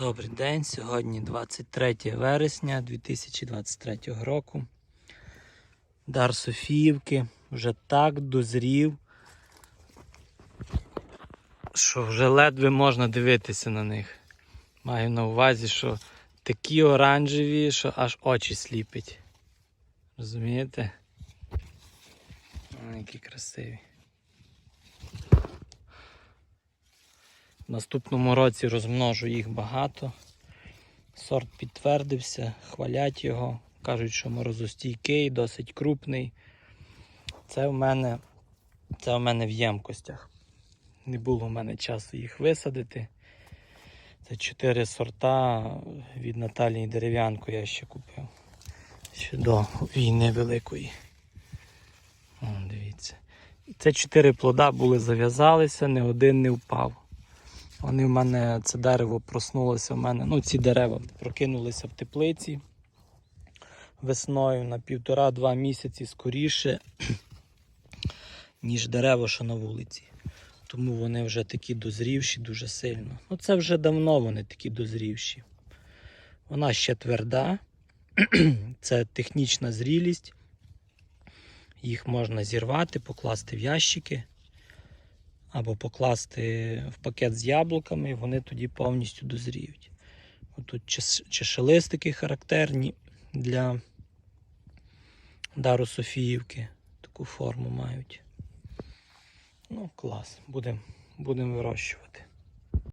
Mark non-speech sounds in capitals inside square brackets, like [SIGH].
Добрий день, сьогодні 23 вересня 2023 року. Дар Софіївки вже так дозрів, що вже ледве можна дивитися на них. Маю на увазі, що такі оранжеві, що аж очі сліпить. Розумієте? О, які красиві. Наступному році розмножу їх багато. Сорт підтвердився, хвалять його, кажуть, що морозостійкий, досить крупний. Це в мене, це в мене в ємкостях. Не було в мене часу їх висадити. Це чотири сорта від Наталії Дерев'янко я ще купив. Ще до війни великої. О, дивіться. Це чотири плода були, зав'язалися, ні один не впав. Вони в мене, це дерево проснулося в мене. Ну, ці дерева прокинулися в теплиці весною на півтора-два місяці скоріше, [CLEARS THROAT] ніж дерево, що на вулиці. Тому вони вже такі дозрівші дуже сильно. Ну, це вже давно вони такі дозрівші. Вона ще тверда, [CLEARS THROAT] це технічна зрілість. Їх можна зірвати, покласти в ящики або покласти в пакет з яблуками, і вони тоді повністю дозріють. Тут чешелистики характерні для дару Софіївки. Таку форму мають. Ну, клас, будемо будем вирощувати.